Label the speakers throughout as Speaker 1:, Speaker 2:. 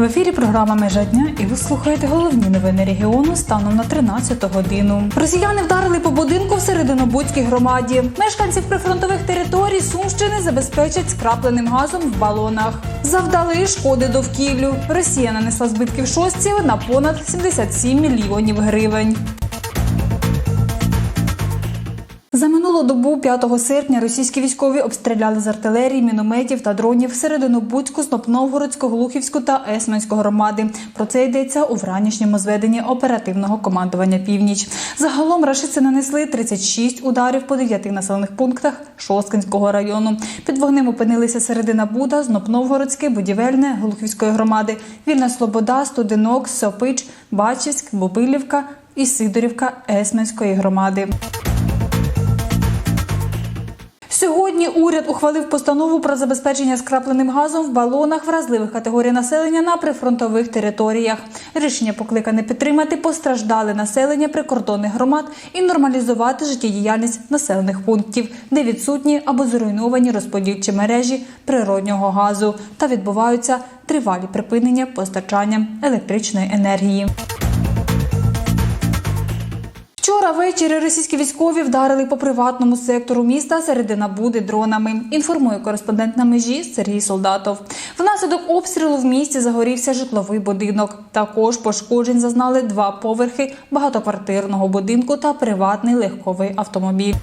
Speaker 1: В ефірі програма Межа дня і ви слухаєте головні новини регіону станом на 13 годину. Росіяни вдарили по будинку в Серединобудській громаді. Мешканців прифронтових територій Сумщини забезпечать скрапленим газом в балонах. Завдали шкоди довкіллю. Росія нанесла збитків шостів на понад 77 мільйонів гривень. Минулу добу 5 серпня російські військові обстріляли з артилерії, мінометів та дронів Серединобудську, Снопновгородську, Глухівську та Есменську громади. Про це йдеться у вранішньому зведенні оперативного командування Північ. Загалом рашиці нанесли 36 ударів по 9 населених пунктах Шосткинського району. Під вогнем опинилися Середина Буда, Знопновгородське, Будівельне, Глухівської громади, Вільна Слобода, Студенок, Сопич, Бачівськ, Бобилівка і Сидорівка Есменської громади. Сьогодні уряд ухвалив постанову про забезпечення скрапленим газом в балонах вразливих категорій населення на прифронтових територіях. Рішення покликане підтримати постраждале населення прикордонних громад і нормалізувати життєдіяльність населених пунктів, де відсутні або зруйновані розподільчі мережі природнього газу та відбуваються тривалі припинення постачання електричної енергії. Вчора ввечері російські військові вдарили по приватному сектору міста середина Буди дронами. Інформує кореспондент на межі Сергій Солдатов. Внаслідок обстрілу в місті загорівся житловий будинок. Також пошкоджень зазнали два поверхи багатоквартирного будинку та приватний легковий автомобіль.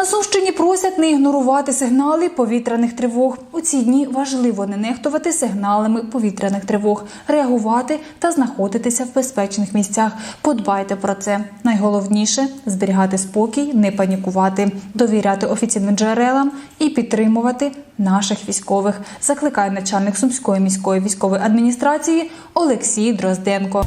Speaker 1: На Сумщині просять не ігнорувати сигнали повітряних тривог. У ці дні важливо не нехтувати сигналами повітряних тривог, реагувати та знаходитися в безпечних місцях. Подбайте про це. Найголовніше зберігати спокій, не панікувати, довіряти офіційним джерелам і підтримувати наших військових. Закликає начальник сумської міської військової адміністрації Олексій Дрозденко.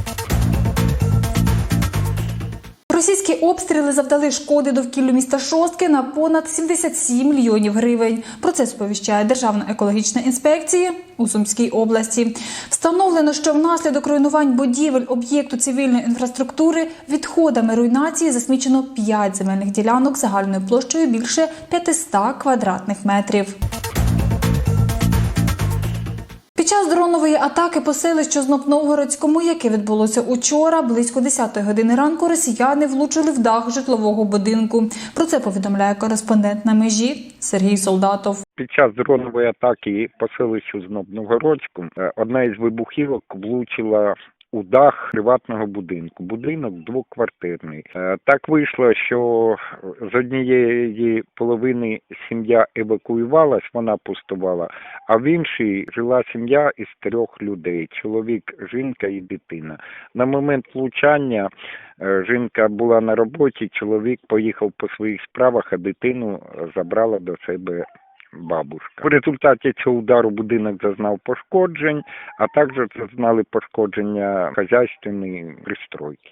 Speaker 1: Російські обстріли завдали шкоди довкіллю міста Шостки на понад 77 мільйонів гривень. Про це сповіщає Державна екологічна інспекція у Сумській області. Встановлено, що внаслідок руйнувань будівель об'єкту цивільної інфраструктури відходами руйнації засмічено 5 земельних ділянок загальною площею більше 500 квадратних метрів. Під час дронової атаки по селищу Знопновгородському, яке відбулося учора, близько 10 години ранку, росіяни влучили в дах житлового будинку. Про це повідомляє кореспондент на межі Сергій Солдатов.
Speaker 2: Під час дронової атаки по селищу Знобновгородську е, одна із вибухівок влучила у дах приватного будинку. Будинок двоквартирний. Е, Так вийшло, що з однієї половини сім'я евакуювалась, вона пустувала, а в іншій жила сім'я із трьох людей: чоловік, жінка і дитина. На момент влучання е, жінка була на роботі, чоловік поїхав по своїх справах, а дитину забрала до себе бабушка. В результаті цього удару будинок зазнав пошкоджень, а також зазнали пошкодження хазяйственної пристройки.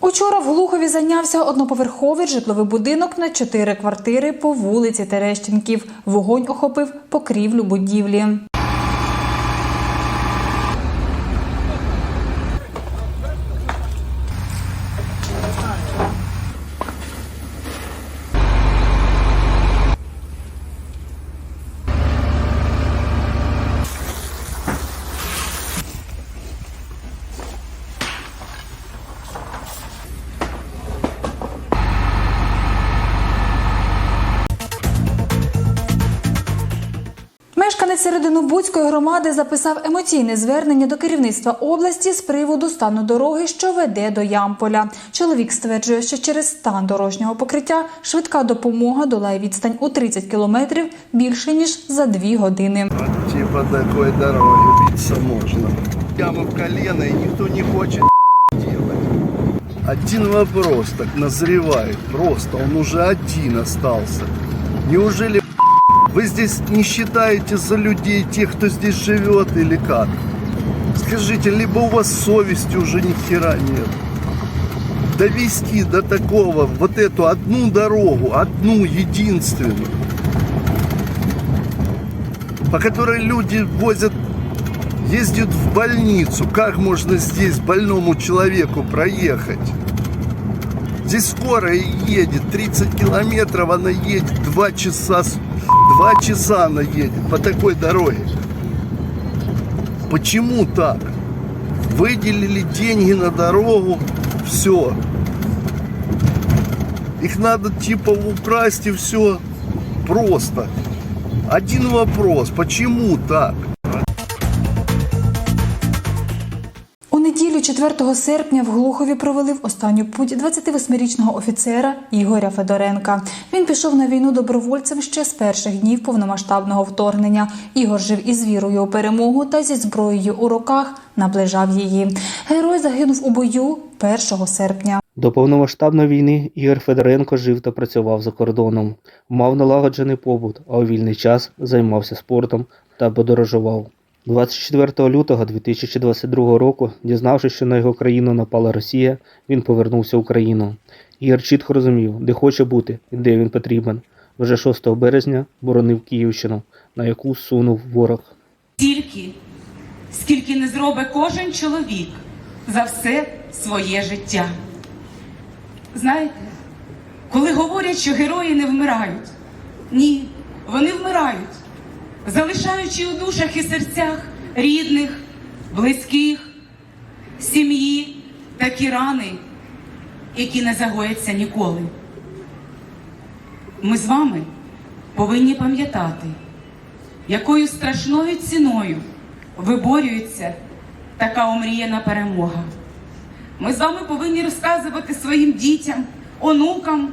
Speaker 1: Учора в Глухові зайнявся одноповерховий житловий будинок на чотири квартири по вулиці Терещенків. Вогонь охопив покрівлю будівлі. Мешканець Серединобудської громади записав емоційне звернення до керівництва області з приводу стану дороги, що веде до Ямполя. Чоловік стверджує, що через стан дорожнього покриття швидка допомога долає відстань у 30 кілометрів більше ніж за дві години.
Speaker 3: Типа такой дороги биться можно. Яма в колено и никто не хочет делать. Один вопрос так назревает. Просто он уже один остался. Неужели вы здесь не считаете за людей тех, кто здесь живет или как? Скажите, либо у вас совести уже ни хера нет. Довести до такого вот эту одну дорогу, одну единственную, по которой люди возят, ездят в больницу. Как можно здесь больному человеку проехать? Здесь скорая едет 30 километров, она едет 2 часа Два часа она едет по такой дороге. Почему так? Выделили деньги на дорогу, все. Их надо типа украсть и все. Просто. Один вопрос, почему так?
Speaker 1: У неділю 4 серпня в Глухові провели в останню путь 28-річного офіцера Ігоря Федоренка. Він пішов на війну добровольцем ще з перших днів повномасштабного вторгнення. Ігор жив із вірою у перемогу та зі зброєю у руках наближав її. Герой загинув у бою 1 серпня.
Speaker 4: До повномасштабної війни Ігор Федоренко жив та працював за кордоном, мав налагоджений побут, а у вільний час займався спортом та подорожував. 24 лютого 2022 року, дізнавшись, що на його країну напала Росія, він повернувся в Україну. Ігор чітко розумів, де хоче бути і де він потрібен. Вже 6 березня боронив Київщину, на яку сунув ворог.
Speaker 5: стільки, скільки не зробить кожен чоловік за все своє життя. Знаєте, коли говорять, що герої не вмирають, ні, вони вмирають, залишаючи у душах і серцях рідних, близьких, сім'ї такі рани, які не загояться ніколи. Ми з вами повинні пам'ятати, якою страшною ціною виборюється така омріяна перемога. Ми з вами повинні розказувати своїм дітям, онукам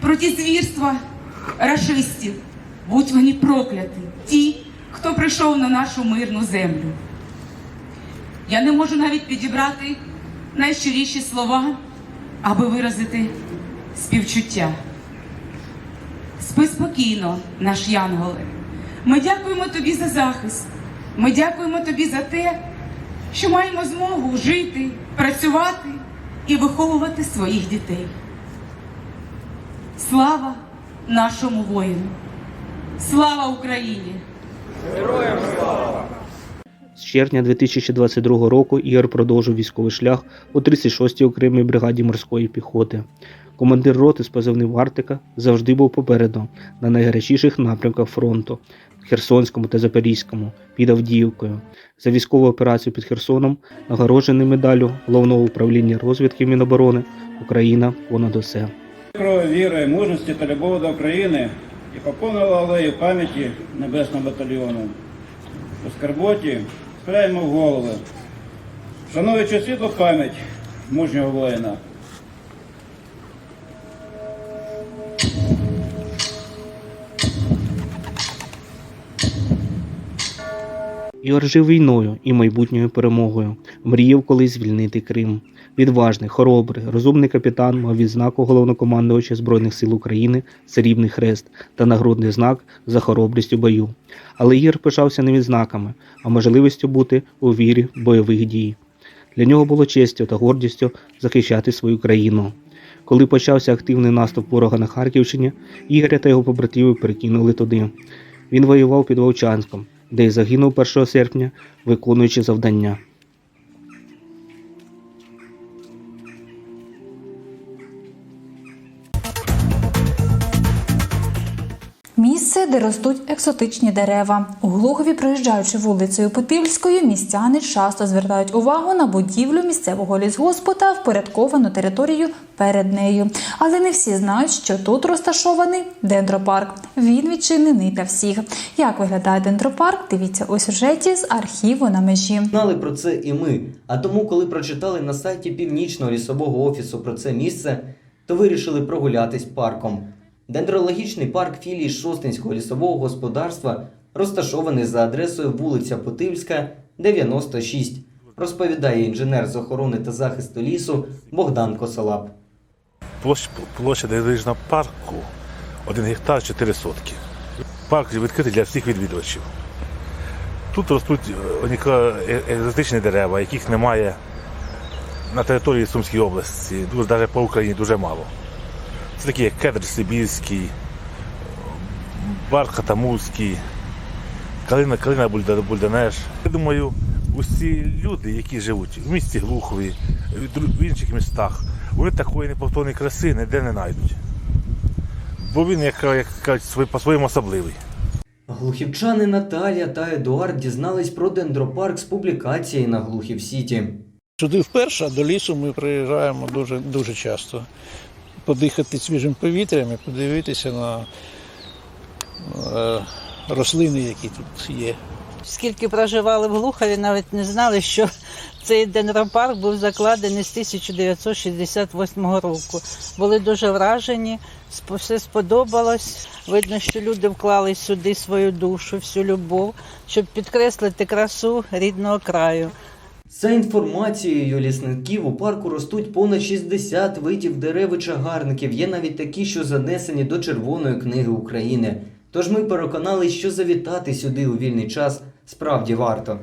Speaker 5: про ті звірства рашистів. Будь вони прокляті, ті, хто прийшов на нашу мирну землю. Я не можу навіть підібрати найщиріші слова, аби виразити співчуття. Спи спокійно, наш Янголе. Ми дякуємо тобі за захист. Ми дякуємо тобі за те, що маємо змогу жити, працювати і виховувати своїх дітей. Слава нашому воїну! Слава Україні! Героям слава!
Speaker 4: З червня 2022 року Ігор продовжив військовий шлях у 36-й окремій бригаді морської піхоти. Командир роти з позивним Арктика завжди був попереду на найгарячіших напрямках фронту Херсонському та Запорізькому під Авдіївкою. За військову операцію під Херсоном нагороджений медаллю головного управління розвідки Міноборони Україна понад усе.
Speaker 6: Крові, віри, мужності та любові до України і поповнила алею пам'яті Небесного батальйону. У скарботі спряємо в голови, шануючи світлу пам'ять мужнього воїна.
Speaker 4: Ігор жив війною і майбутньою перемогою. Мріяв колись звільнити Крим. Відважний, хоробрий, розумний капітан мав відзнаку головнокомандувача Збройних сил України Срібний хрест та нагрудний знак за хоробрість у бою. Але Ігор пишався не відзнаками, а можливістю бути у вірі бойових дій. Для нього було честю та гордістю захищати свою країну. Коли почався активний наступ ворога на Харківщині, Ігоря та його побратимів перекинули туди. Він воював під Вовчанськом, де й загинув 1 серпня, виконуючи завдання.
Speaker 1: Де ростуть екзотичні дерева. У Глухові, проїжджаючи вулицею Путивльською, містяни часто звертають увагу на будівлю місцевого лісгоспу та впорядковану територію перед нею. Але не всі знають, що тут розташований дендропарк. Він відчинений для всіх. Як виглядає дендропарк? Дивіться у сюжеті з архіву на межі.
Speaker 7: Знали про це і ми. А тому, коли прочитали на сайті північного лісового офісу про це місце, то вирішили прогулятись парком. Дендрологічний парк філії Шостинського лісового господарства розташований за адресою вулиця Путивська, 96, розповідає інженер з охорони та захисту лісу Богдан Косолап.
Speaker 8: Площа, площа дивижного парку 1 гектар 4 сотки. Парк відкритий для всіх відвідувачів. Тут ростуть е, е- екзотичні дерева, яких немає на території Сумської області, навіть по Україні дуже мало. Це такі як кедр Сибірський, барк Хатамузький, калина, калина Бульданеш. Я думаю, усі люди, які живуть в місті Глухові, в інших містах, вони такої неповторної краси ніде не знайдуть. бо він, як, як кажуть, по-своєму особливий.
Speaker 7: Глухівчани Наталія та Едуард дізнались про дендропарк з публікації на Глухів Сіті.
Speaker 9: Сюди вперше, а до лісу ми приїжджаємо дуже, дуже часто. Подихати свіжим повітрям і подивитися на е, рослини, які тут є.
Speaker 10: Скільки проживали в Глухові, навіть не знали, що цей дендропарк був закладений з 1968 року. Були дуже вражені, все сподобалось. Видно, що люди вклали сюди свою душу, всю любов, щоб підкреслити красу рідного краю.
Speaker 7: За інформацією лісників, у парку ростуть понад 60 видів дерев і чагарників. Є навіть такі, що занесені до Червоної книги України. Тож ми переконали, що завітати сюди у вільний час справді варто.